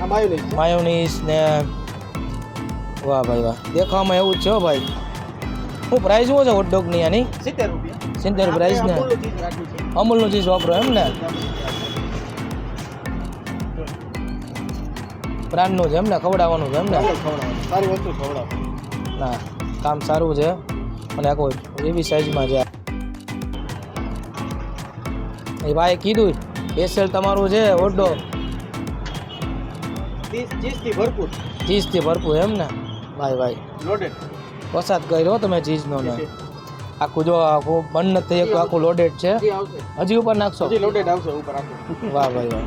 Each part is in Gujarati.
માયોનીસ ને વાહ ભાઈ વાહ. દેખાવામાં એવું જ છે ભાઈ. શું પ્રાઇસ શું છે હોટડોગની આની? સિત્તેર રૂપિયા. સિત્તેર પ્રાઇસ ને. અમૂલનું ચીઝ વાપરો એમ ને? બ્રાન્ડનું છે એમ ને ખવડાવવાનું છે એમ ને? સારી વસ્તુ ખવડાવ ના કામ સારું છે. અને આખો એવી સાઈઝમાં છે. એ ભાઈ કીધું સ્પેશિયલ તમારું છે ચીઝ ચીઝથી ભરપૂર. ચીઝથી ભરપૂર એમ ને? ભાઈ ભાઈ. લોડેડ વરસાદ કર્યો તમે ચીઝનો ને? આખું જો આખું બંધ નથી થઈ આખું લોડેડ છે. હજી ઉપર નાખશો? હજી લોડેડ આવશે ઉપર આખું. વાહ ભાઈ વાહ.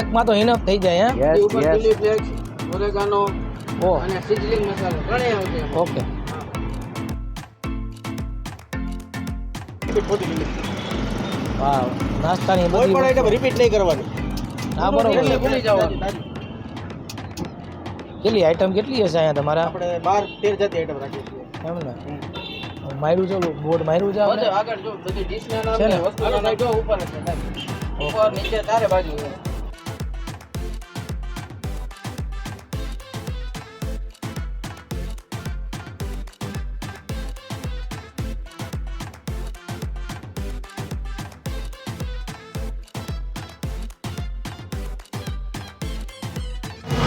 એકમાં તો ઇનફ થઈ જાય હે? ઉપર ચીલી ફ્લેક્સ ઓરેગાનો ઓ અને સિઝલિંગ મસાલો ઘણી આવશે ઓકે. વાહ નાસ્તાની કોઈ પણ આઈટમ રિપીટ નહીં કરવાની. હા બરોબર. ભૂલી જવાનું. કેટલી આઈટમ કેટલી હશે અહીંયા તમારા? આપણે બાર તેર જાતિ આઈટમ રાખીએ છીએ. એમ ને? માર્યું છે બોર્ડ માર્યું છે આગળ જો બધી ડીશ ના છે ને? વસ્તુ જો ઉપર છે ઉપર નીચે તારે બાજુ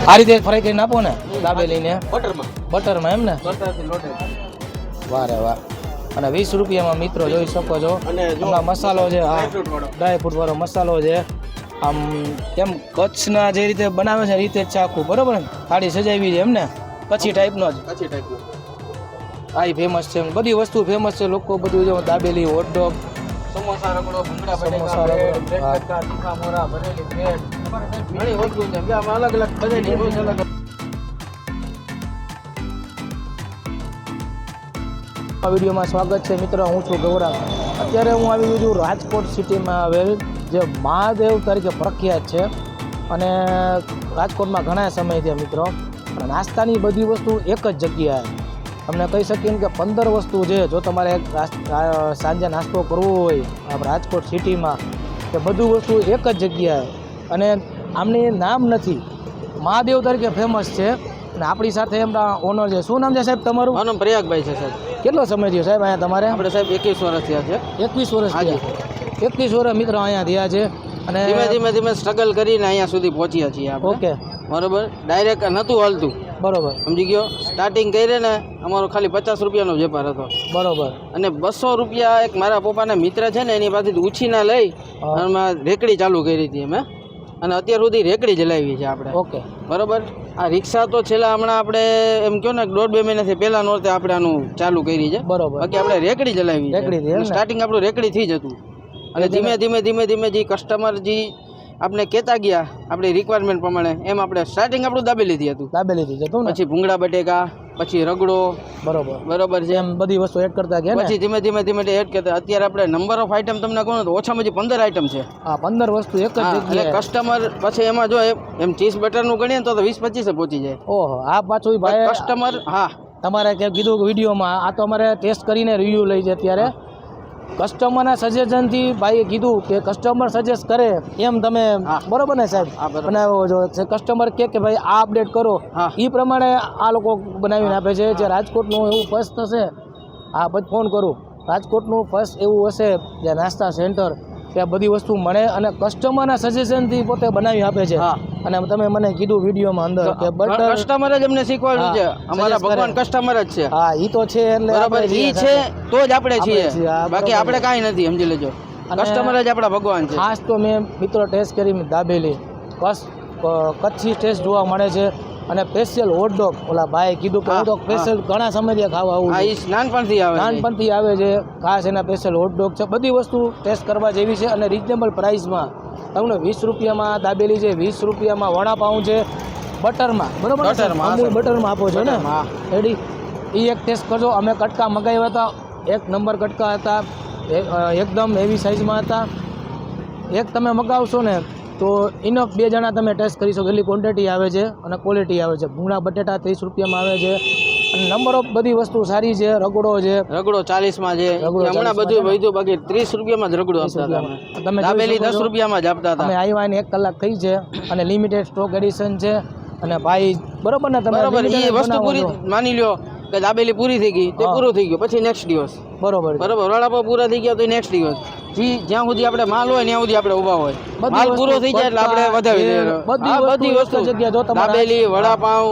આ રીતે ફ્રાય કરીને આપો ને દાબેલીને બટરમાં. બટરમાં એમ ને? બટરથી વાહ અને વીસ રૂપિયામાં મિત્રો જોઈ શકો છો. અને મસાલો છે હા. ડ્રાય ફ્રૂટ વાળો. મસાલો છે. આમ એમ કચ્છના જે રીતે બનાવે છે રીતે જ ચાખું બરોબર ને? થાળી સજાવી છે એમ ને? કચ્છી ટાઈપનો જ. કચ્છી ટાઈપનો આ ફેમસ છે બધી વસ્તુ ફેમસ છે. લોકો બધું જો દાબેલી હોટડોગ સમોસા રગડો ભૂંગળા બટેકા બ્રેડ બ્રેડ હા. તીખા મોરા ભરેલી બ્રેડ ઘણી વસ્તુ છે. બે આમાં અલગ અલગ બધાની રોજ અલગ આ વિડીયોમાં સ્વાગત છે. મિત્રો હું છું ગૌરાંગ. અત્યારે હું આવી ગયો છું રાજકોટ સિટીમાં આવેલ જે મહાદેવ તરીકે પ્રખ્યાત છે. અને રાજકોટમાં ઘણા સમય છે મિત્રો નાસ્તાની બધી વસ્તુ એક જ જગ્યાએ. તમને કહી શકીએ કે પંદર વસ્તુ છે જો તમારે સાંજે નાસ્તો કરવો હોય આપણે રાજકોટ સિટીમાં કે બધું વસ્તુ એક જ જગ્યાએ. અને આમની નામ નથી. મહાદેવ તરીકે ફેમસ છે. અને આપણી સાથે એમના ઓનર છે. શું નામ છે સાહેબ તમારું? મારું નામ પ્રયાગભાઈ છે સાહેબ. કેટલો સમય થયો સાહેબ અહીંયા તમારે? આપણે સાહેબ એકવીસ વર્ષ થયા છે. એકવીસ વર્ષ. થયા. એકવીસ વર્ષ મિત્રો અહીંયા થયા છે. અને ધીમે ધીમે ધીમે સ્ટ્રગલ કરીને અહીંયા સુધી પહોંચ્યા છીએ ઓકે. બરોબર? ડાયરેક્ટ નહોતું હાલતું. બરોબર. સમજી ગયો? સ્ટાર્ટિંગ કરી ને અમારો ખાલી પચાસ રૂપિયાનો વેપાર હતો. બરોબર. અને બસો રૂપિયા એક મારા પપ્પાના મિત્ર છે ને એની પાસેથી ઉછીના લઈ અને રેકડી ચાલુ કરી હતી અમે અને અત્યાર સુધી રેકડી ચલાવી છે આપણે. ઓકે. બરોબર? આ રિક્ષા તો છેલ્લા હમણાં આપણે એમ કહો ને દોઢ બે મહિનાથી પહેલા નોરતે આપણે આનું ચાલુ કરી છે. બરોબર. બાકી આપણે રેકડી ચલાવી રેકડી સ્ટાર્ટિંગ આપણું રેકડીથી જ હતું. અને ધીમે ધીમે ધીમે ધીમે જે કસ્ટમર જે આપણે કહેતા ગયા આપણી રિક્વાયરમેન્ટ પ્રમાણે એમ આપણે સ્ટાર્ટિંગ આપણું દાબેલીથી હતું. દાબી લીધી ને? પછી ભૂંગળા બટેકા પછી રગડો. બરોબર. બરોબર છે. જેમ બધી વસ્તુ એડ કરતા ગયા પછી ધીમે ધીમે ધીમે એડ કરતા. અત્યારે આપણે નંબર ઓફ આઈટમ તમને કહું તો ઓછામાં ઓછી પંદર આઈટમ છે. હા પંદર વસ્તુ એક જ એટલે કસ્ટમર પછી એમાં જો એમ- એમ ચીઝ બટરનું ગણીએ તો વીસ પચીસે પહોંચી જાય. ઓહો આ પાછું ભાઈ કસ્ટમર હા. તમારે કે કીધું વિડીયોમાં આ તો અમારે ટેસ્ટ કરીને રિવ્યૂ લઈ છે અત્યારે. કસ્ટમરના સજેશનથી ભાઈએ કીધું કે કસ્ટમર સજેસ્ટ કરે એમ તમે. બરોબર ને સાહેબ? બનાવ્યો છો કસ્ટમર કે કે ભાઈ આ અપડેટ કરો. હા. એ પ્રમાણે આ લોકો બનાવીને આપે છે જે રાજકોટનું એવું ફર્સ્ટ થશે હા પછી ફોન કરું. રાજકોટનું ફર્સ્ટ એવું હશે જે નાસ્તા સેન્ટર ત્યાં બધી વસ્તુ મળે અને કસ્ટમરના સજેશનથી પોતે બનાવી આપે છે. અને તમે મને કીધું વિડીયોમાં અંદર કે બટ કસ્ટમર જ અમને શીખવાડ્યું છે. અમારા ભગવાન કસ્ટમર જ છે. હા એ તો છે એટલે બરાબર એ છે તો જ આપણે છીએ. છીએ, બાકી આપણે કાંઈ નથી સમજી લેજો. કસ્ટમર જ આપણા ભગવાન છે. ખાસ તો મેં મિત્રો ટેસ્ટ કરી દાબેલી. બસ કચ્છી ટેસ્ટ જોવા મળે છે. અને સ્પેશિયલ હોટડોગ ઓલા ભાઈ કીધું કે હા, તો સ્પેશિયલ ઘણા સમયથી ખાવા આવું હા. નાનપણથી આવે છે. નાનપણથી આવે છે. ખાસ એના સ્પેશિયલ હોટડોગ છે. બધી વસ્તુ ટેસ્ટ કરવા જેવી છે અને રિઝનેબલ પ્રાઇસમાં તમને વીસ રૂપિયામાં દાબેલી છે વીસ રૂપિયામાં વડાપાઉં છે. બટરમાં બરોબર બટરમાં, બટરમાં આપો છો ને? રેડી એ એક ટેસ્ટ કરજો. અમે કટકા મગાવ્યા હતા. એક નંબર કટકા હતા. એકદમ એવી સાઇઝમાં હતા. એક તમે મગાવશો ને તો ઇનફ બે જણા તમે ટેસ્ટ કરી શકો. એટલી ક્વોન્ટિટી આવે છે અને ક્વોલિટી આવે છે. ભૂંગળા બટેટા ત્રીસ રૂપિયામાં આવે છે. અને નંબર ઓફ બધી વસ્તુ સારી છે. રગડો છે. રગડો ચાલીસમાં છે. હમણાં બધું વધ્યું. બાકી ત્રીસ રૂપિયામાં જ રગડો આપતા હતા. તમે દાબેલી દસ રૂપિયામાં જ આપતા તમે હતા આવ્યા એક કલાક થઈ છે અને લિમિટેડ સ્ટોક એડિશન છે. અને ભાઈ બરોબર ને તમે? બરોબર. એ વસ્તુ પૂરી માની લ્યો. કે દાબેલી પૂરી થઈ ગઈ તે. પૂરું થઈ ગયું. પછી નેક્સ્ટ દિવસ. બરોબર બરોબર વડાપાવ પૂરા થઈ ગયા તો નેક્સ્ટ દિવસ. જી જ્યાં સુધી આપણે માલ હોય ત્યાં સુધી આપણે ઊભા હોય. માલ પૂરો થઈ જાય એટલે આપણે વધાવી દઈએ. બધી વસ્તુ બધી એક જ વસ્તુ. જગ્યાએ જો દાબેલી વડાપાવ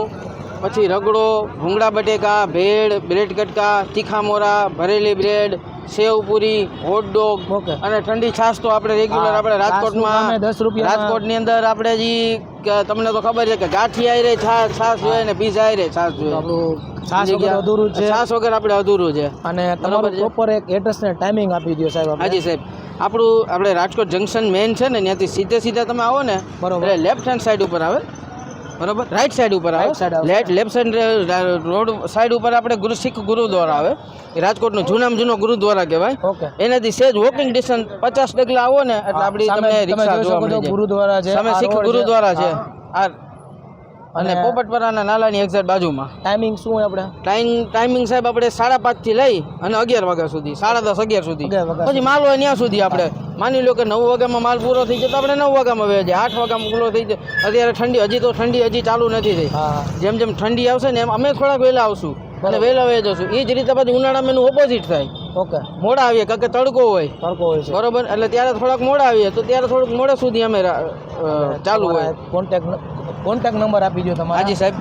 પછી રગડો ભૂંગળા બટેકા ભેળ બ્રેડ કટકા તીખા મોરા ભરેલી બ્રેડ સેવ પૂરી હોટ ડોગ અને ઠંડી છાશ તો આપણે રેગ્યુલર આપણે રાજકોટમાં દસ રૂપિયા રાજકોટની અંદર આપણે જી તમને તો ખબર છે કે ગાંઠિયા રે છાશ છાશ જોઈએ ને પીઝા રે છાશ તો જોઈએ. છાશ વગર અધૂરું છે. છાશ વગર આપણે અધૂરું છે. અને તમારું બરાબર પ્રોપર એક એડ્રેસ ને ટાઈમિંગ આપી દો સાહેબ. હાજી સાહેબ આપણું આપણે રાજકોટ જંકશન મેન છે ને ત્યાંથી સીધે સીધા તમે આવો ને બરોબર. લેફ્ટ હેન્ડ સાઈડ ઉપર આવે. બરોબર? રાઈટ સાઈડ ઉપર આવે. Left left side road side ઉપર આપણે ગુરુ શીખ ગુરુદ્વારા આવે. એ રાજકોટનું જૂનામાં જૂનો ગુરુદ્વારા કહેવાય. એનાથી સેજ વોકિંગ ડિસ્ટન્સ પચાસ ડગલા આવો ને એટલે આપણી તમને તમે રિક્ષા જોવા મળી ગુરુદ્વારા છે. સામે શીખ ગુરુદ્વારા છે. આ અને પોપટપરાના નાલાની એક્ઝેક્ટ બાજુમાં. ટાઈમિંગ શું હોય આપણે ટાઈમ ટાઈમિંગ સાહેબ આપણે સાડા પાંચથી લઈ અને અગિયાર વાગ્યા સુધી સાડા દસ અગિયાર સુધી. પછી માલ હોય ત્યાં સુધી આપણે. માની લો કે નવ વાગ્યામાં માલ પૂરો થઈ જાય તો આપણે નવ વાગ્યામાં વેચે આઠ વાગ્યામાં પૂરો થઈ જાય. અત્યારે ઠંડી હજી તો ઠંડી હજી ચાલુ નથી થઈ. જેમ જેમ ઠંડી આવશે ને એમ અમે થોડાક વહેલા આવશું. અને વહેલા વહી જશું. એ જ રીતે પછી ઉનાળામાં એનું ઓપોઝિટ થાય. ઓકે. મોડા આવીએ કારણ કે તડકો હોય. તડકો હોય છે. બરોબર? એટલે ત્યારે થોડાક મોડા આવીએ તો ત્યારે થોડુંક મોડા સુધી અમે ચાલુ હોય. કોન્ટેક કોન્ટેક નંબર આપી દો તમારા. હાજી સાહેબ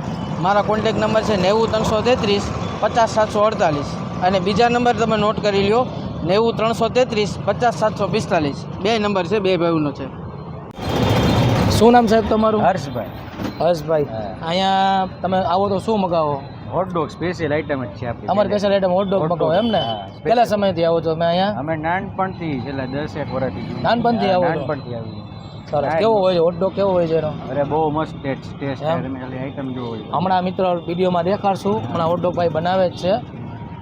મારા કોન્ટેક નંબર છે નેવું ત્રણસો તેત્રીસ પચાસ સાતસો અડતાલીસ. અને બીજા નંબર તમે નોટ કરી લ્યો નેવું ત્રણસો તેત્રીસ પચાસ સાતસો પિસ્તાલીસ. બે નંબર છે બે ભાઈઓનો છે. શું નામ સાહેબ તમારું? હર્ષભાઈ. હર્ષભાઈ. અહીંયા તમે આવો તો શું મગાવો? હોટડોગ સ્પેશિયલ આઈટમ જ છે આપણી અમારી special item hot dog Hot dog. મગાવો એમ ને કેટલા સમયથી આવો છો? તમે અહીંયા? અમે નાનપણથી છેલ્લા એક વર્ષથી નાનપણથી આવો? નાનપણથી આવી સરસ. કેવો હોય છે? હોટડોગ કેવો હોય છે એનો? અરે બહુ મસ્ત ટેસ્ટ ટેસ્ટ? તમે ખાલી આઈટમ જોવો હોય. હમણાં મિત્રો વિડીયોમાં દેખાડશું હમણાં હોટડોગ ભાઈ બનાવે જ છે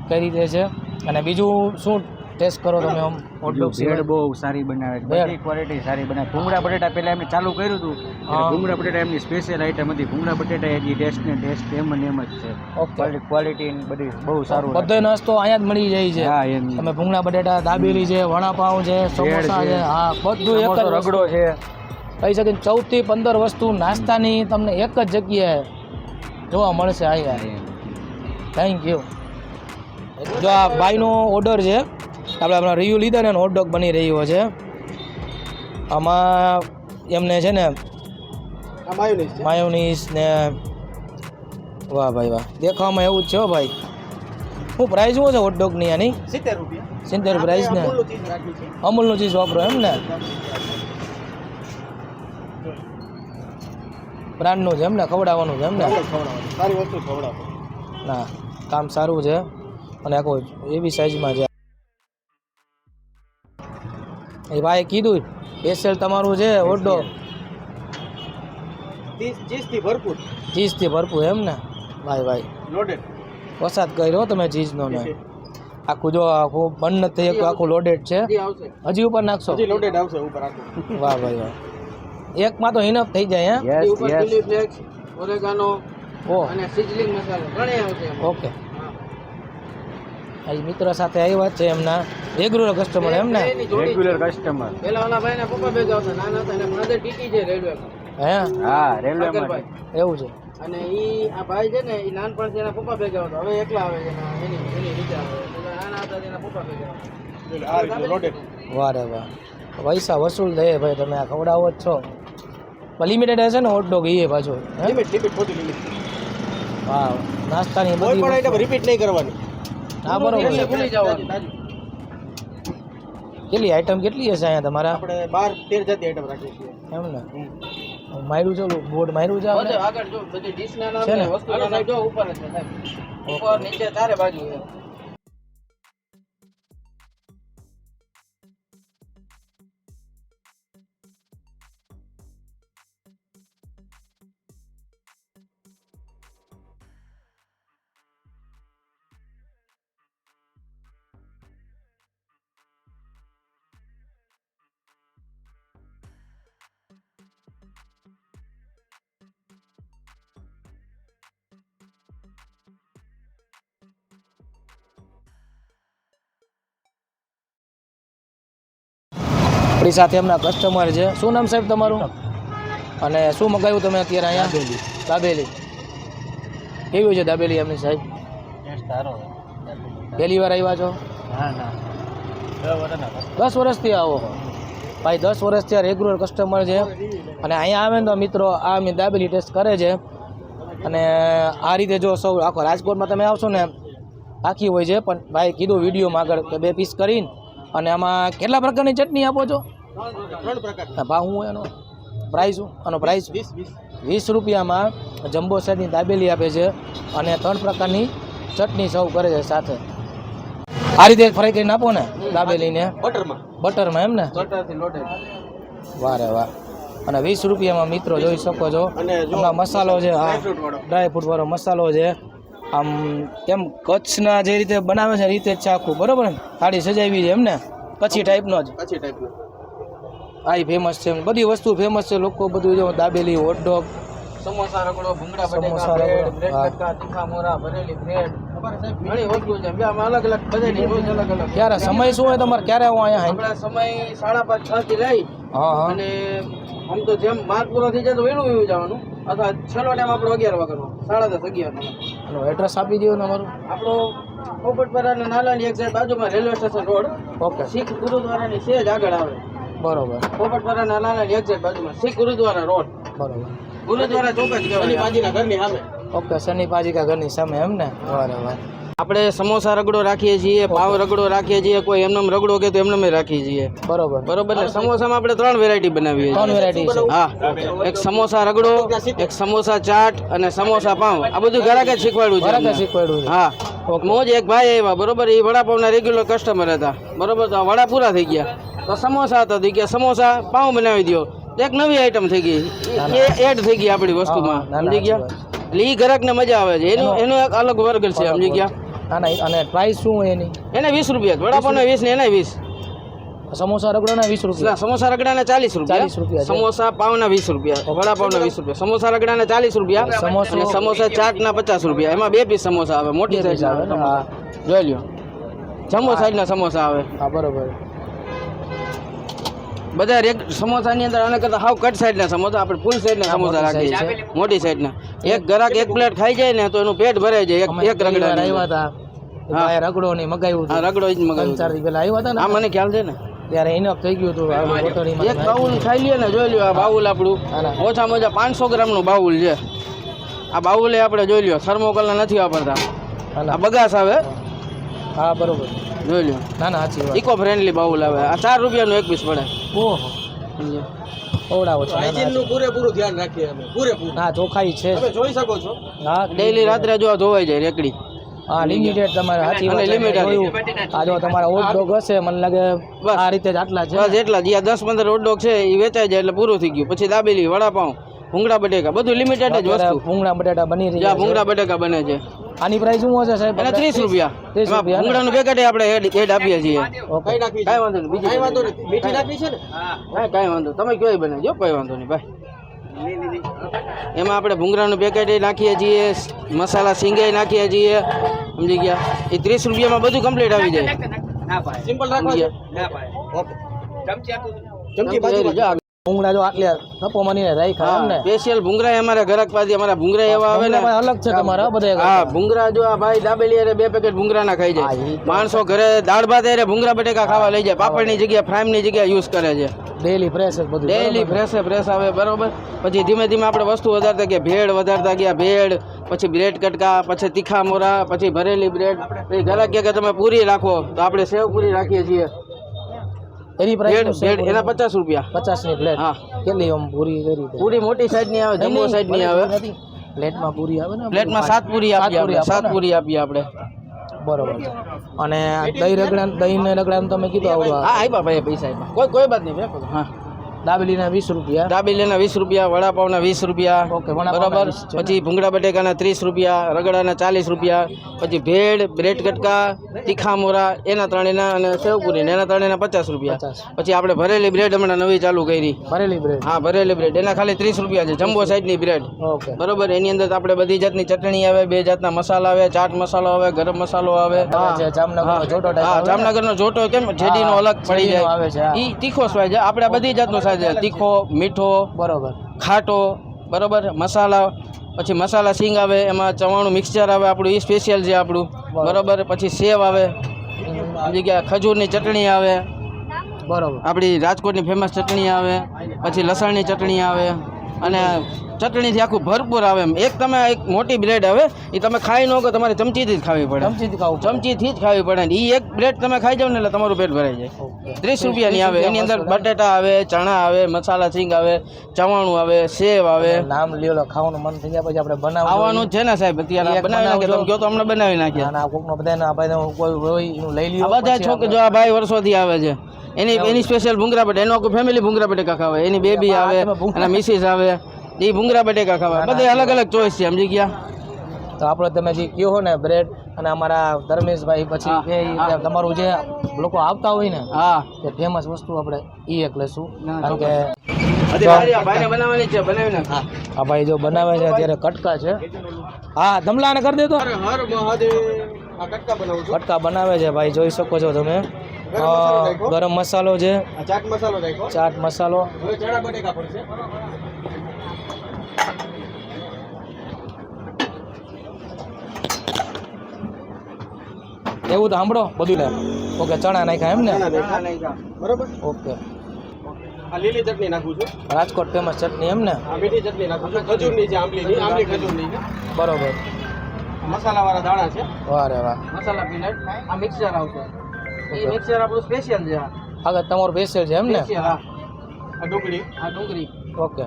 કઈ રીતે છે. અને બીજું શું ટેસ્ટ કરો તમે આમ હોટ ડોગ ભેળ બહુ સારી બનાવે બધી ક્વોલિટી સારી બનાવે. ભૂંગળા બટેટા પહેલાં એમને ચાલુ કર્યું હતું. ભૂંગળા બટેટા એમની સ્પેશિયલ આઈટમ હતી. ભૂંગળા બટેટા એની ટેસ્ટ ને ટેસ્ટ એમ ને એમ જ છે. ઓકે ક્વોલિટી બધી બહુ સારું બધો નાસ્તો અહીંયા જ મળી જાય છે. હા એમ તમે ભૂંગળા બટેટા દાબેલી છે વડાપાઉં છે સમોસા છે. હા બધું એક જ રગડો રગડો છે. કહી શકીએ ચૌદથી પંદર વસ્તુ નાસ્તાની તમને એક જ જગ્યાએ જોવા મળશે. અહીંયા થેન્ક યુ જો આ ભાઈનો ઓર્ડર છે આપણે આપણા રિવ્યુ લીધા ને હોટડોગ બની રહ્યો છે. આમાં એમને છે ને માયોનીસ ને વાહ ભાઈ વાહ. દેખાવામાં એવું જ છે હો ભાઈ. શું પ્રાઇસ શું છે હોટડોગની આની? સિત્તેર રૂપિયા. સિત્તેર પ્રાઇસ ને. અમૂલનું ચીઝ વાપરો એમ ને? બ્રાન્ડનું છે એમ ને? ખવડાવવાનું છે એમ ને? સારી વસ્તુ ખવડાવો ના કામ સારું છે. અને આખો એવી સાઇઝમાં છે. એ ભાઈ કીધું સ્પેશિયલ તમારું છે ઓડો ચીઝથી ભરપૂર. ચીઝથી ભરપૂર એમ ને? ભાઈ ભાઈ. લોડેડ વરસાદ કર્યો તમે ચીઝનો ને. આખું જો આખું બંધ નથી શકતું આખું લોડેડ છે. હજી ઉપર નાખશો? લોડેડ આવશે ઉપર આખું. વાહ ભાઈ વાહ. એકમાં તો ઇનફ થઈ જાય હે? ઉપર ચીલી ફ્લેક્સ ઓરેગાનો ઓ અને સિઝલિંગ મસાલો. ઘણે આવશે ઓકે હા. આ મિત્ર સાથે આવ્યા જ છે એમના રેગ્યુલર કસ્ટમર એમ ને? એની જોડી રેગ્યુલર કસ્ટમર પેલા ઓલા ભાઈ ના પપ્પા ભેગા હતા નાના હતા એને ફાધર ટીટી છે રેલવે હે? હા રેલવે ભાઈ એવું છે. અને ઈ આ ભાઈ છે ને ઈ નાનપણથી એના પપ્પા ભેગા હતા. હવે એકલા આવે છે એની એની આવે નાના હતા એના પપ્પા ભેગા વાહ રે વાહ. પૈસા વસૂલ દે ભાઈ તમે આ ખવડાવો જ છો. લિમિટેડ હશે ને હોટ ડોગ એ પાછો હે? લિમિટ લિમિટ ખોટી લિમિટ વાહ નાસ્તાની બધી પણ આઈટમ રિપીટ નહીં કરવાની. હા બરોબર છે. ભૂલી જવાનું કેટલી આઈટમ કેટલી હશે અહીંયા તમારા? આપણે બાર તેર જતી આઈટમ રાખીએ છીએ. એમ ને? માર્યું ચાલુ બોર્ડ માર્યું છે આપણે? આગળ જો બધી ડીશ ના છે ને? વસ્તુ ના જો ઉપર છે સાહેબ. ઉપર નીચે ચારે બાજુ છે. આપણી સાથે એમના કસ્ટમર છે. શું નામ સાહેબ તમારું? અને શું મગાવ્યું તમે અત્યારે અહીંયા? દાબેલી. કેવી છે દાબેલી એમની સાહેબ? પહેલી વાર આવ્યા છો? દસ વર્ષથી આવો ભાઈ દસ વર્ષથી આ રેગ્યુલર કસ્ટમર છે. અને અહીંયા આવે ને તો મિત્રો આ અમે દાબેલી ટેસ્ટ કરે છે. અને આ રીતે જો સૌ આખો રાજકોટમાં તમે આવશો ને આખી હોય છે. પણ ભાઈ કીધું વિડીયોમાં આગળ કે બે પીસ કરીને અને આમાં કેટલા પ્રકારની ચટણી આપો છો? હા, ભાવ શું એનો? પ્રાઇસ શું? આનો પ્રાઇસ વીસ રૂપિયામાં જમ્બો સાઈઝની દાબેલી આપે છે અને ત્રણ પ્રકારની ચટણી સર્વ કરે છે સાથે. આ રીતે ફ્રાય કરીને આપો ને દાબેલીને. બટરમાં. બટરમાં એમ ને? વારે વાહ અને વીસ રૂપિયામાં મિત્રો જોઈ શકો છો. મસાલો છે હા. ડ્રાય ફ્રૂટ વાળો મસાલો છે. આમ તેમ કચ્છના જે રીતે બનાવે છે રીતે જ છે આખું બરોબર ને? થાળી સજાવી છે એમને? કચ્છી ટાઈપનો જ. કચ્છી ટાઈપનો આ ફેમસ છે બધી વસ્તુ ફેમસ છે લોકો બધું જો દાબેલી હોટડોગ સમોસા રગડો ભૂંગળા બટેકા બ્રેડ બ્રેડ તીખા મોરા ભરેલી બ્રેડ ક્યારે? સમય શું હોય તમારે? ક્યારે આવું અહીંયા આપણા સમય સાડા પાંચ છ થી લઈ. હા હા. અને આમ તો જેમ માર્ગ પૂરો થઈ જાય તો વહેલું વહેલું જવાનું. અથવા છેલ્લો ટાઈમ આપણો અગિયાર વાગ્યાનો સાડા દસ અગિયાર એડ્રેસ આપી દો ને અમારું. આપણો પોપટપરા અને નાલાની એક સાઈડ બાજુમાં railway station road. Okay. Sikh ગુરુદ્વારાની સેજ આગળ આવે. બરોબર. પોપટપરા નાલાની એક સાઈડ બાજુમાં શીખ ગુરુદ્વારા રોડ. બરોબર. ગુરુદ્વારા ચોક જ કહેવાય ઘરની સામે. ઓકે શનિ પાજિકા ઘરની સામે એમ ને? બરાબર. આપણે સમોસા રગડો રાખીએ છીએ પાવ રગડો રાખીએ છીએ કોઈ એમનેમ રગડો કે તો એમનેમ રાખીએ છીએ. બરોબર. બરોબર ને? સમોસામાં આપણે ત્રણ વેરાયટી બનાવીએ ત્રણ વેરાયટી હા. એક સમોસા રગડો એક સમોસા ચાટ અને સમોસા પાવ. આ બધું ઘરાકે શીખવાડ્યું છે શીખવાડ્યું છે. હા. મોજ એક ભાઈ આવ્યા બરોબર? એ વડાપાવના રેગ્યુલર કસ્ટમર હતા. બરોબર? તો વડા પૂરા થઈ ગયા. તો સમોસા હતા થઈ ગયા સમોસા પાઉં બનાવી દો એક નવી આઈટમ થઈ ગઈ. એ એડ થઈ ગઈ આપણી વસ્તુમાં. સમજી ગયા? એટલે એ ગ્રાહકને મજા આવે છે. એનું એનો એક અલગ વર્ગ છે સમજી ગયા? ના ના અને પ્રાઇસ શું હોય એની? એને વીસ રૂપિયા વડાપાવના વીસ ને એના વીસ. સમોસા રગડાના વીસ રૂપિયા. સમોસા રગડાના ચાલીસ 40 રૂપિયા રૂપિયા. સમોસા પાવના વીસ રૂપિયા. વડાપાવના વીસ રૂપિયા. સમોસા રગડાના ચાલીસ રૂપિયા. સમોસો- અને સમોસા ચાટના પચાસ રૂપિયા. એમાં બે પીસ સમોસા આવે. મોટી સાઈઝ આવે. જોઈ લ્યો. જમ્બો સાઈઝના સમોસા આવે. હા બરોબર. બધા એક સમોસાની અંદર આના કરતા હાવ કટ સાઈડના સમોસા આપણે ફૂલ સાઈડના સમોસા મોટી રાખીએ છીએ મોટી સાઈડના. એક ગ્રાહક એક પ્લેટ ખાઈ જાય ને તો એનું પેટ ભરાઈ જાય એક એક રગડા આવ્યા હતા. હા. રગડો ને મગાવ્યું આ હતું. રગડો જ મગાવ્યું ચાર પહેલા આવ્યા હતા આ ને મને ખ્યાલ છે ને. ત્યારે ઇનફ થઈ ગયું હતું આ એક બાઉલ ખાઈ લઈએ ને જોઈ લ્યો આ બાઉલ આપણું. ઓછામાં ઓછા પાંચસો ગ્રામનું બાઉલ છે. આ બાઉલે આપણે જોઈ લ્યો થર્મોકોલના નથી વાપરતા. આ બગાસ આવે. હા બરોબર. જોઈ લ્યો. ના ના સાચી વાત. ઇકો ફ્રેન્ડલી બાઉલ આવે. આ ચાર રૂપિયાનું એક પીસ પડે. ઓહો. ઓવડાવો છો. ના, ના, પૂરેપૂરું ધ્યાન રાખીએ અમે. પૂરેપૂરું. ના ચોખાઈ છે જ. જોઈ શકો છો. હા ડેઈલી રાત્રે જો આ ધોવાઈ જાય રેકડી. હા લિમિટેડ તમારે સાચી અને વાત. આ જો તમારા ઓટ ડોગ હશે મને લાગે આ રીતે જ આટલા છે. બસ એટલા જ્યાં દસ પંદર છે એ વેચાઈ જાય એટલે પૂરું થઈ ગયું. પછી દાબેલી વડાપાઉં. ભૂંગળા બટેકા બધું લિમિટેડ જ વસ્તુ. ભૂંગળા બટાટા બની રહ્યા છે. ભૂંગળા બટેકા બને છે. આની પ્રાઇસ શું હશે સાહેબ? એટલે ત્રીસ રૂપિયા. 30 એમાં રૂપિયા ભૂંગળાનું પેકેટ આપણે હેડ હેડ આપીએ છીએ. ઓકે. કાંઈ વાંધો નહીં. બીજી વાંધો નહીં. મીઠી નાખી છે ને? હા કાંઈ વાંધો તમે કયો જો કઈ વાંધો નહીં ભાઈ. એમાં આપણે ભૂંગળાનું પેકેટ નાખીએ છીએ મસાલા સિંગે નાખીએ છીએ. સમજી ગયા? એ ત્રીસ રૂપિયામાં બધું કમ્પ્લીટ આવી જાય. સિમ્પલ રાખવા ચમચી બાજુ ભૂંગળા જો આટલે થપ્પો માનીને રાખ્યા એમ ને સ્પેશિયલ ભૂંગળા અમારા ભૂંગળા એવા આવે ને. અલગ છે તમારા બધા હા ભૂંગળા જો આ ભાઈ દાબેલી અરે બે પેકેટ ભૂંગળાના ખાઈ જાય. માણસો ઘરે દાળ ભાત અરે ભૂંગળા બટેકા ખાવા લઈ જાય. પાપડની જગ્યાએ ફ્રાઈમની જગ્યાએ યુઝ કરે છે. ડેલી ફ્રેશ ડેલી બધું? ફ્રેશે ફ્રેશ આવે બરોબર. પછી ધીમે ધીમે આપણે વસ્તુ વધારતા ગયા ભેળ વધારતા ગયા ભેળ પછી બ્રેડ કટકા પછી તીખા મોરા પછી ભરેલી બ્રેડ પછી ઘરે કે તમે પૂરી રાખો તો આપણે સેવ પૂરી રાખીએ છીએ. એની પ્રાઇસ એના પચાસ રૂપિયા. પચાસની પ્લેટ હા કેટલી આમ પૂરી કરી પૂરી મોટી સાઈઝની આવે જમ્બો સાઈઝની આવે. પ્લેટમાં પૂરી આવે ને પ્લેટમાં સાત પૂરી આપીએ પૂરી આપણે સાત પૂરી આપીએ આપણે. બરોબર. છે અને દહીં રગડા દહીં ને રગડા તમે કીધું આવું. હા આપ્યા ભાઈ પૈસા આપ્યા. કોઈ કોઈ બાત નહીં હા. દાબેલીના વીસ રૂપિયા. દાબેલીના વીસ રૂપિયા વડાપાવના વીસ રૂપિયા ઓકે બરાબર? 20 છે ને? પછી ભૂંગળા બટેકાના ત્રીસ રૂપિયા રગડાના ચાલીસ રૂપિયા પછી ભેળ બ્રેડ કટકા તીખા મોરા એના ત્રણેના અને સેવપુરીને એના ત્રણેના પચાસ રૂપિયા. પછી આપણે ભરેલી બ્રેડ હમણાં નવી ચાલુ કરી. ભરેલી બ્રેડ. હા ભરેલી બ્રેડ. એના ખાલી ત્રીસ રૂપિયા છે જમ્બો સાઈઝની બ્રેડ. ઓકે. બરોબર? એની અંદર આપણે બધી જાતની ચટણી આવે બે જાતના મસાલા આવે ચાટ મસાલો આવે ગરમ મસાલો આવે. જામનગરનો જોટો કેમ? જેડીનો અલગ પડી જાય. ઈ તીખો સ્વાય છે. આપણે બધી જાતનો તીખો મીઠો બરોબર. ખાટો બરોબર? મસાલા પછી મસાલા સિંગ આવે એમાં ચવાણું મિક્સચર આવે આપણું એ સ્પેશિયલ છે આપણું. બરોબર. પછી સેવ આવે જગ્યા ખજૂરની ચટણી આવે. બરાબર. આપણી રાજકોટની ફેમસ ચટણી આવે પછી લસણની ચટણી આવે અને ચટણીથી આખું ભરપૂર આવે એમ. એક તમે એક મોટી બ્રેડ આવે એ તમે ખાઈ ન તમારે ચમચીથી જ ખાવી પડે. ચમચીથી ખાવું ચમચીથી જ ખાવી પડે. ને એ એક બ્રેડ તમે ખાઈ જાવ ને એટલે તમારું પેટ ભરાઈ જાય. ત્રીસ રૂપિયાની આવે. એની અંદર બટેટા આવે ચણા આવે મસાલા સિંગ આવે ચવાણું આવે સેવ આવે. નામ લ્યો ખાવાનું મન થઈ ગયા પછી આપણે બનાવવું આવવાનું છે ને સાહેબ અત્યારે બનાવી નાખે તમે કહો તો હમણાં બનાવી નાખીએ. ના કોકનો બધાને આપણે કોઈ હોય લઈ લીધું બધા છોકરા જો આ ભાઈ વર્ષોથી આવે છે. એની એની સ્પેશિયલ ભૂંગરા બટેકા. એનો આખું ફેમિલી ભૂંગરા બટેકા ખાવે. એની બેબી આવે અને મિસિસ આવે. એ ભૂંગરા બટેકા ખાવા. ના, અલગ અલગ ચોઈસ છે સમજી ગયા? તો આપણે તમે જે કહો હો ને બ્રેડ અને અમારા ધર્મેશભાઈ પછી એ તમારું જે લોકો આવતા હોય ને હા. તે ફેમસ વસ્તુ આપણે એ એક લેશું કારણ કે હજી ભાઈ જો બનાવે છે અત્યારે કટકા છે. હા ધમલાને કરી દેતો કટકા બનાવું છું. કટકા બનાવે છે ભાઈ જોઈ શકો છો તમે. ગરમ મસાલો છે. ચાટ મસાલો ચાટ મસાલો હવે ચણા બટેકા પડશે એવું તો સાંભળો બધું લે. ઓકે ચણા નાખ્યા એમ ને? બરોબર? ઓકે. આ લીલી ચટણી નાખું છું. રાજકોટ ફેમસ ચટણી એમ ને? આ મીઠી ચટણી નાખું છું. ખજૂરની છે આંબલીની. આંબલી ખજૂરની છે. બરોબર. મસાલાવાળા દાણા છે. વાહ રે વાહ. મસાલા પીનટ આ મિક્સર આવશે. એ મિક્સર આપણું સ્પેશિયલ છે આગળ તમારું સ્પેશિયલ છે એમ ને? આ ડુંગળી આ ડુંગળી. ઓકે.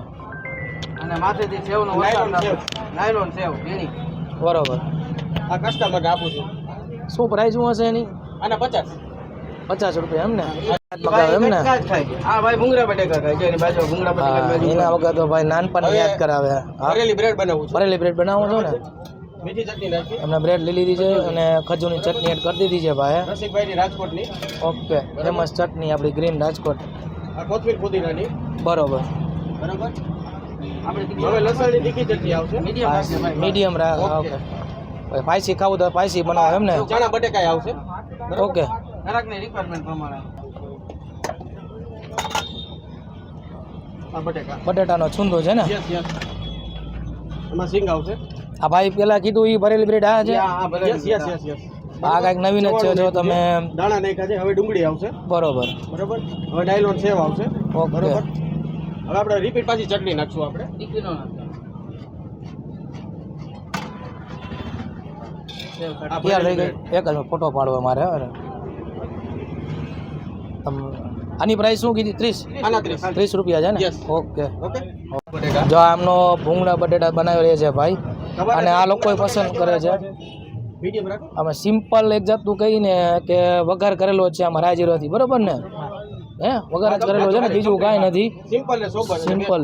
અને માથેથી સેવનો નાખો. નાયલોન સેવ ઝીણી બરોબર. આ કસ્ટમર આપું છું. શું પ્રાઇસ શું હશે એની? અને પચાસ. પચાસ રૂપિયા એમ ને એમ ને હા ભાઈ ભૂંગળા બટેકા ખાય છે એની બાજુ ભૂંગળા બટેકા એના વગર તો ભાઈ નાનપણ યાદ કરાવે. ભરેલી બ્રેડ બનાવું છું. ભરેલી બ્રેડ બનાવો છો ને? મીઠી ચટણી નાખી. એમને બ્રેડ લઈ લીધી છે અને ખજૂરની ચટણી એડ કરી દીધી છે ભાઈ રસિકભાઈની રાજકોટની. ઓકે ફેમસ ચટણી આપણી ગ્રીન રાજકોટ. આ કોથમીર પુદીનાની. બરોબર. બરાબર. હવે લસણની તીખી ચટણી આવશે? Medium medium okay. ભાઈ પાયસી ખાવું તો પાયસી બનાવો એમ ને? ચણા બટેકા આવશે. ઓકે. ગ્રાહકની રિક્વાયરમેન્ટ પ્રમાણે. બટેટાનો છુંદો છે ને? યસ યસ એમાં સિંગ આવશે. આ ભાઈ પેલા કીધું એ ભરેલી બ્રેડ આ છે? આ કાંઈક નવીન જ છે જો તમે દાણા નાખ્યા છે હવે ડુંગળી આવશે. બરોબર. બરોબર? હવે ડાયલોન સેવ આવશે. ઓકે. બરોબર? હવે આપણે રિપીટ પાછી ચટણી નાખશું આપણે. એક જ ફોટો પાડવો મારે હવે આની પ્રાઇસ શું કીધી? ત્રીસ? ત્રીસ રૂપિયા. છે ને? ઓકે. ઓકે. જો આમનો ભૂંગળા બટેટા બનાવી રહ્યા છે ભાઈ અને આ લોકો પસંદ કરે છે? અમે સિમ્પલ એક જાતનું કહીને કે વઘાર કરેલો છે આમાં રાજીરોથી બરોબર ને? હે? વઘાર જ કરેલો છે ને? બીજું કાંઈ નથી. સિમ્પલ સિમ્પલ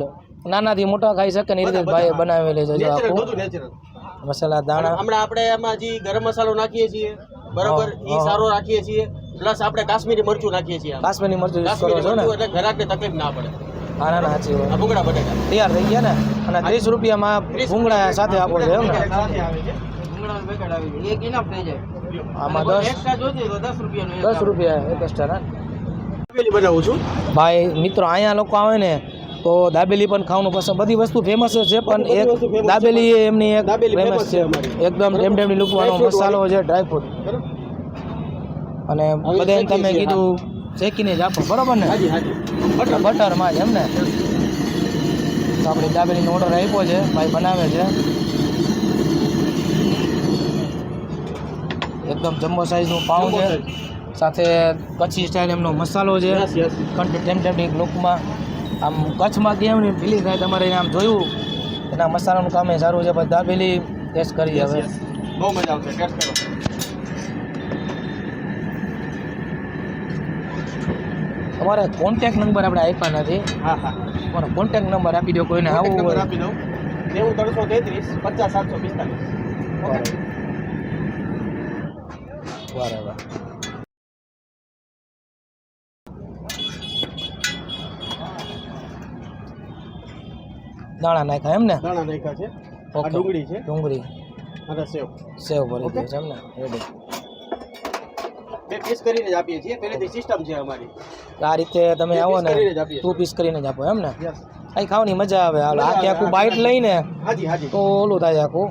નાનાથી મોટા ખાઈ શકે ને એ રીતે ભાઈ બનાવેલી છે જો નેચરલ આખું મસાલા દાણા. હમણાં આપણે એમાં જે ગરમ મસાલો નાખીએ છીએ બરાબર? એ ઈ સારો રાખીએ છીએ પ્લસ આપણે કાશ્મીરી મરચું નાખીએ છીએ. કાશ્મીરી મરચું યુઝ કરો છો ને? એટલે ઘરાકને તકલીફ ના પડે. હા ના ના સાચી વાત. ભૂંગળા બટેકા તૈયાર થઈ ગયા ને? અને ત્રીસ રૂપિયામાં ભૂંગળા સાથે આપો છો એમ ને? આમાં દસ રૂપિયા એક એક્સ્ટ્રા ના? દાબેલી બનાવું છું. ભાઈ મિત્રો અહીંયા લોકો આવે ને તો દાબેલી પણ ખાવાનું પસંદ બધી વસ્તુ ફેમસ છે પણ એક દાબેલી એમની એક ફેમસ છે એકદમ ડેમ ડેમની લૂકવાનો મસાલો છે ડ્રાયફ્રૂટ અને બધા તમે કીધું શેકીને જ આપો બરોબર ને? બટર. બટરમાં જ એમ ને? તો આપણે દાબેલીનો ઓર્ડર આપ્યો છે ભાઈ બનાવે છે. એકદમ જમ્બો સાઈઝનું પાઉં છે. સાથે કચ્છી સ્ટાઇલ એમનો મસાલો છે. કન્ટેમ્પરેરી લુકમાં. આમ કચ્છમાં ગયા ને ફિલિંગ થાય તમારે આમ જોયું? એના મસાલાનું કામ એ સારું છે પછી દાબેલી ટેસ્ટ કરી હવે. બહુ મજા આવશે ટેસ્ટ કરો. તમારે કોન્ટેક્ટ નંબર આપણે આપ્યા નથી. હા હા. તમારો કોન્ટેક્ટ નંબર આપી દો કોઈને આવું નંબર આપી દઉં. નેવું ત્રણસો તેત્રીસ પચાસ સાતસો પિસ્તાલીસ. બરાબર બરાબર દાણા નાખ્યા એમ ને? દાણા નાખ્યા છે. આ ડુંગળી છે. ડુંગળી. અને સેવ. સેવ ભરી. દે છે એમ ને? રેડી બે પીસ કરીને જ આપીએ છીએ. પહેલેથી સિસ્ટમ છે અમારી. આ રીતે તમે આવો ને ટુ પીસ કરીને જ આપો એમ ને? અહીં ખાવાની મજા આવે. હાલ આખે આખું બાઇટ લઈને તો ઓલું થાય આખું.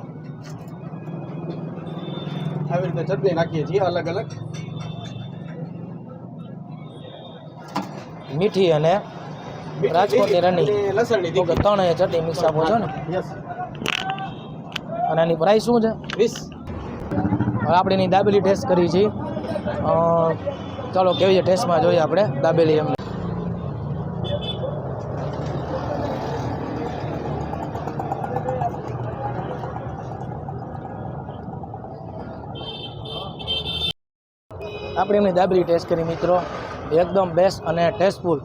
આવી રીતે ચટણી નાખીએ છીએ અલગ અલગ મીઠી અને રાજકોટની રણી. અને લસણની તો કે ત્રણ ચટણી મિક્સ આપો છો ને? અને આની પ્રાઇસ શું છે? વીસ. હવે આપણે એની દાબેલી ટેસ્ટ કરી છે. ચાલો કેવી છે ટેસ્ટમાં જોઈએ આપણે દાબેલી એમને. આપણે એમની દાબેલી ટેસ્ટ કરી મિત્રો. એકદમ બેસ્ટ અને ટેસ્ટફુલ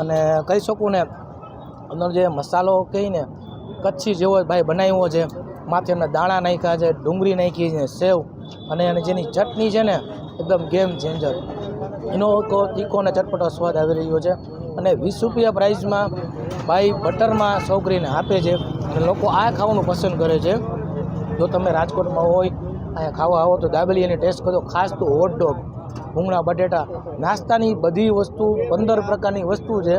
અને કહી શકું ને, અંદર જે મસાલો કહીને, કચ્છી જેવો ભાઈ બનાવ્યો છે, માથે એમના દાણા નાખ્યા છે, ડુંગળી નાખી છે, સેવ અને એની જેની ચટણી છે ને, એકદમ ગેમ ચેન્જર એનો તીખો અને ચટપટો સ્વાદ આવી રહ્યો છે અને વીસ રૂપિયા પ્રાઇસમાં ભાઈ બટરમાં સર્વ કરીને આપે છે અને લોકો આ ખાવાનું પસંદ કરે છે. જો તમે રાજકોટમાં હોય, અહીંયા ખાવા આવો તો દાબેલી એની ટેસ્ટ કરો ખાસ તો હોટ ડોગ ભૂંગળા બટેટા નાસ્તાની બધી વસ્તુ પંદર પ્રકારની વસ્તુ છે.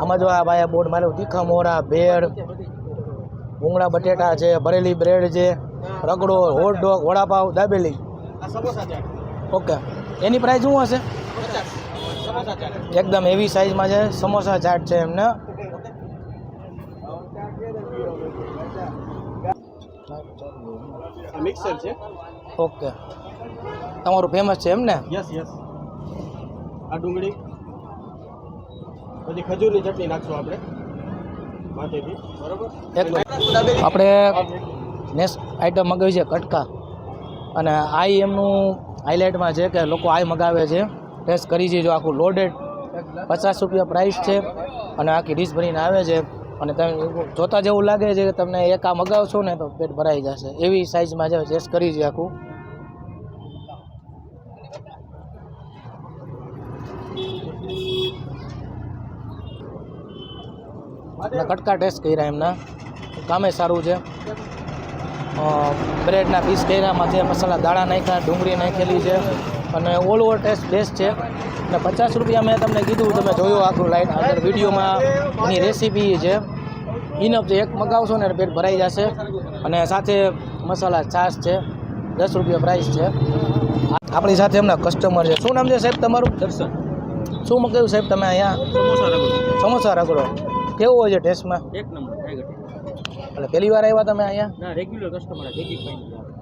આમાં જો આ ભાઈ બોર્ડ માર્યો તીખા મોરા ભેળ ભૂંગળા બટેટા છે ભરેલી બ્રેડ છે રગડો hot dog vada pav dabeli. Okay. એની પ્રાઇસ શું હશે? એકદમ એવી સાઇઝમાં છે સમોસા ચાટ છે એમને. મિક્સર છે? ઓકે. તમારું ફેમસ છે એમ ને? યસ યસ આ ડુંગળી પછી ખજૂરની ચટણી નાખશું આપણે. માથેથી. બરોબર? આપણે નેક્સ્ટ આઈટમ મગાવી છે કટકા. અને આ એમનું હાઇલાઇટમાં છે કે લોકો આ મગાવે છે. ટેસ્ટ કરી છે જો આખું લોડેડ પચાસ રૂપિયા પ્રાઇસ છે. અને આખી ડીશ ભરીને આવે છે. અને તમે જોતા જેવું લાગે છે કે તમને એક આ મગાવશો ને તો પેટ ભરાઈ જશે. એવી સાઇઝમાં છે. ટેસ્ટ કરી છે આખું. અને કટકા ટેસ્ટ કર્યા એમના. કામે સારું છે. બ્રેડના પીસ કર્યા માથે મસાલા દાણા નાખ્યા ડુંગળી નાખેલી છે અને ઓલ ઓવર ટેસ્ટ બેસ્ટ છે. અને પચાસ રૂપિયા મેં તમને કીધું તમે જોયું આખું લાઈટ આગળ વિડીયોમાં. એની રેસીપી છે. ઇનફ છે એક મગાવશો ને પેટ ભરાઈ જશે. અને સાથે મસાલા છાશ છે. દસ રૂપિયા પ્રાઇસ છે. આપણી સાથે એમના કસ્ટમર છે. શું નામ છે સાહેબ તમારું? દર્શન. શું મગાવ્યું સાહેબ તમે અહીંયા? સમોસા રગડો. સમોસા રગડો. કેવો હોય છે ટેસ્ટમાં? એક નંબર ટાઈગર એટલે પહેલી વાર આવ્યા તમે અહીંયા? ના રેગ્યુલર કસ્ટમર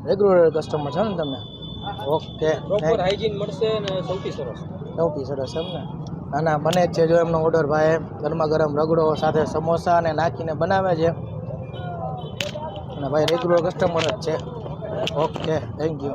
રેગ્યુલર કસ્ટમર છો ને તમે? ઓકે પ્રોપર હાઇજીન મળશે અને સૌથી સરસ. સૌથી સરસ એમ ને? ના ના બને જ છે જો એમનો ઓર્ડર ભાઈ. ગરમા ગરમ રગડો સાથે સમોસા અને નાખીને બનાવે છે. અને ભાઈ રેગ્યુલર કસ્ટમર જ છે. Okay thank you